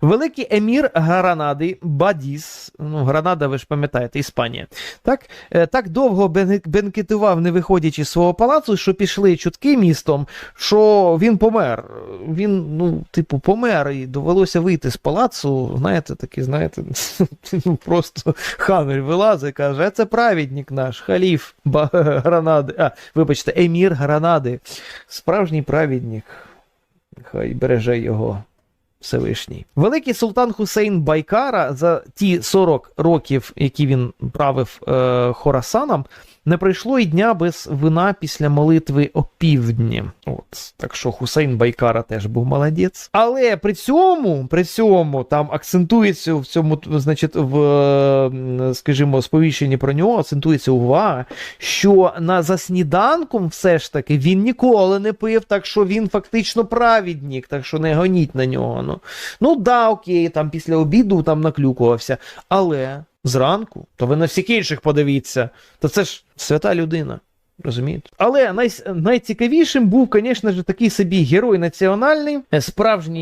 Великий емір Гранади Бадіс, ну, Гранада, ви ж пам'ятаєте, Іспанія. Так, е, так довго бенкетував, не виходячи з свого палацу, що пішли чутки містом, що він помер. Він, ну, типу, помер, і довелося вийти з палацу. Знаєте, такий, знаєте, ну, просто хан вилазить каже: «А це праведник наш, халіф Гранади. А, вибачте, емір Гранади. Справжній праведник. Хай береже його. Всевишній. Великий султан Хусейн Байкара за ті 40 років, які він правив е, Хорасаном, не пройшло і дня без вина після молитви опівдні. От так що Хусейн Байкара теж був молодець. Але при цьому, при цьому там акцентується в цьому, значить, в скажімо, сповіщенні про нього акцентується увага, що на за сніданком все ж таки він ніколи не пив, так що він фактично праведник, так що не гоніть на нього. Ну, ну да, окей, там після обіду там наклюкувався, але зранку, то ви на всіх інших подивіться, то це ж свята людина. Розумієте? Але най, найцікавішим був, звісно ж, такий собі герой національний, справжній